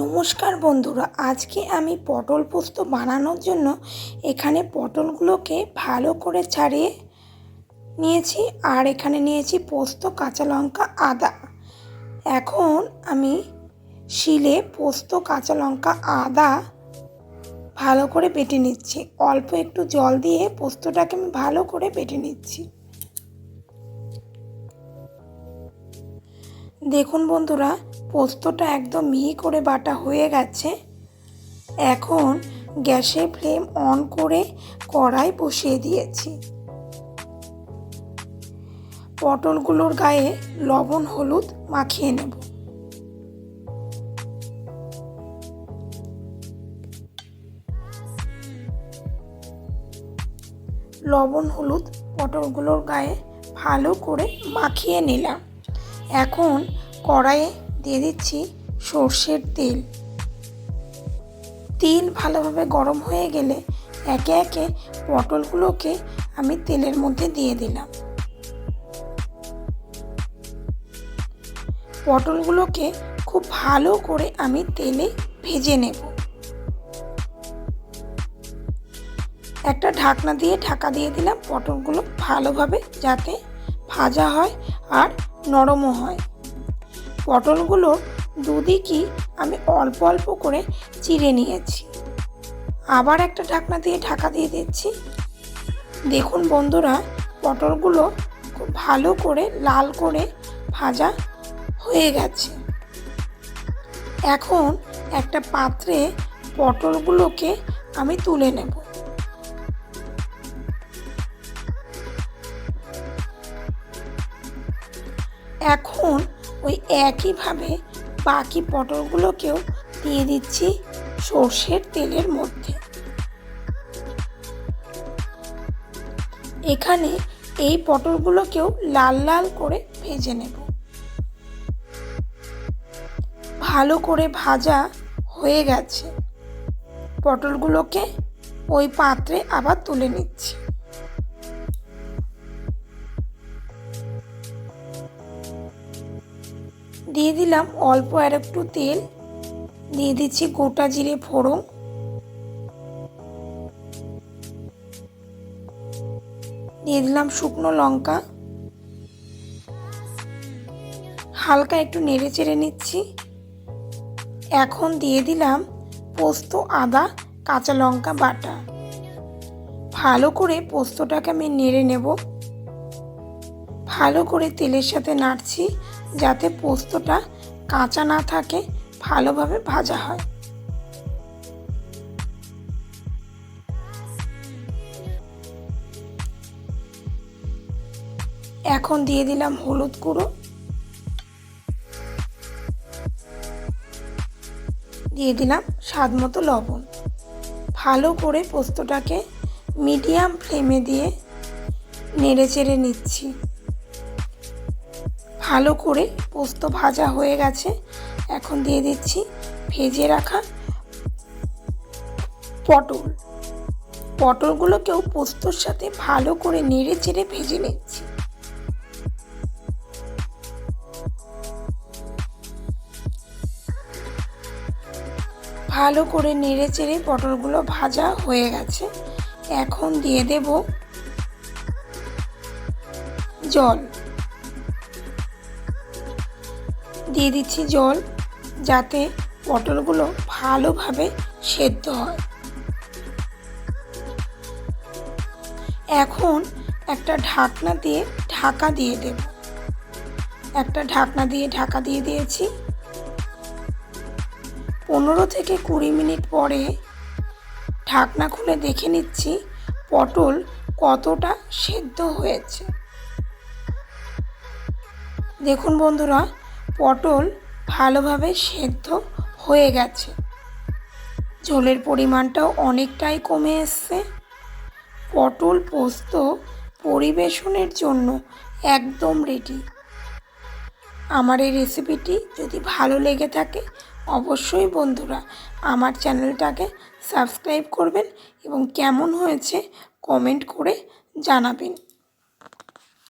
নমস্কার বন্ধুরা, আজকে আমি পটল পোস্ত বানানোর জন্য এখানে পটলগুলোকে ভালো করে ছাড়িয়ে নিয়েছি আর এখানে নিয়েছি পোস্ত, কাঁচা লঙ্কা, আদা। এখন আমি শিলে পোস্ত, কাঁচা লঙ্কা, আদা ভালো করে বেটে নিচ্ছি। অল্প একটু জল দিয়ে পোস্তটাকে আমি ভালো করে বেটে নিচ্ছি। দেখুন বন্ধুরা পোস্তটা একদম মিহি করে বাটা হয়ে গেছে। এখন গ্যাসের ফ্লেম অন করে কড়াই বসিয়ে দিয়েছি। পটলগুলোর গায়ে লবণ, হলুদ মাখিয়ে নেব। লবণ, হলুদ পটলগুলোর গায়ে ভালো করে মাখিয়ে নিলাম। এখন কড়াইয়ে দিয়ে দিচ্ছি সর্ষের তেল। তেল ভালোভাবে গরম হয়ে গেলে একে একে পটলগুলোকে আমি তেলের মধ্যে দিয়ে দিলাম। পটলগুলোকে খুব ভালো করে আমি তেলে ভেজে নেব। একটা ঢাকনা দিয়ে ঢাকা দিয়ে দিলাম পটলগুলো ভালোভাবে যাতে ভাজা হয় আর নরমও হয়। পটলগুলো দুদিকই আমি অল্প অল্প করে চিড়ে নিয়েছি। আবার একটা ঢাকনা দিয়ে ঢাকা দিয়ে দিচ্ছি। দেখুন বন্ধুরা, পটলগুলো খুব ভালো করে লাল করে ভাজা হয়ে গেছে। এখন একটা পাত্রে পটলগুলোকে আমি তুলে নেব। এখন ওই একইভাবে বাকি পটলগুলোকেও দিয়ে দিচ্ছি সর্ষের তেলের মধ্যে। এখানে এই পটলগুলোকেও লাল লাল করে ভেজে নেব। ভালো করে ভাজা হয়ে গেছে। পটলগুলোকে ওই পাত্রে আবার তুলে নিচ্ছি। দিয়ে দিলাম অল্প আর একটু তেল। দিয়ে দিচ্ছি গোটা জিরে ফোড়ন। দিয়ে দিলাম শুকনো লঙ্কা। হালকা একটু নেড়ে চেড়ে নিচ্ছি। এখন দিয়ে দিলাম পোস্ত, আদা, কাঁচা লঙ্কা বাটা। ভালো করে পোস্তটাকে আমি নেড়ে নেব। ভালো করে তেলের সাথে নাড়ছি যাতে পোস্তটা কাঁচা না থাকে, ভালোভাবে ভাজা হয়। এখন দিয়ে দিলাম হলুদ গুঁড়ো। দিয়ে দিলাম স্বাদ মতো লবণ। ভালো করে পোস্তটাকে মিডিয়াম ফ্লেমে দিয়ে নেড়ে চেড়ে নিচ্ছি। ভালো করে পোস্ত ভাজা হয়ে গেছে। এখন দিয়ে দিচ্ছি ভেজে রাখা পটল। পটলগুলোকেও পোস্তর সাথে ভালো করে নেড়ে চেড়ে ভেজে নিচ্ছি। ভালো করে নেড়ে চেড়ে পটলগুলো ভাজা হয়ে গেছে। এখন দিয়ে দেব জল। দিয়ে দিচ্ছি জল যাতে পটলগুলো ভালোভাবে সেদ্ধ হয়। এখন একটা ঢাকনা দিয়ে ঢাকা দিয়ে দেব। একটা ঢাকনা দিয়ে ঢাকা দিয়ে দিয়েছি। পনেরো থেকে কুড়ি মিনিট পরে ঢাকনা খুলে দেখে নিচ্ছি পটল কতটা সেদ্ধ হয়েছে। দেখুন বন্ধুরা পটল ভালোভাবে সেদ্ধ হয়ে গেছে। ঝোলের পরিমাণটাও অনেকটাই কমে এসছে। পটল পোস্ত পরিবেশনের জন্য একদম রেডি আমার এই রেসিপিটি যদি ভালো লেগে থাকে, অবশ্যই বন্ধুরা আমার চ্যানেলটাকে সাবস্ক্রাইব করবেন এবং কেমন হয়েছে কমেন্ট করে জানাবেন।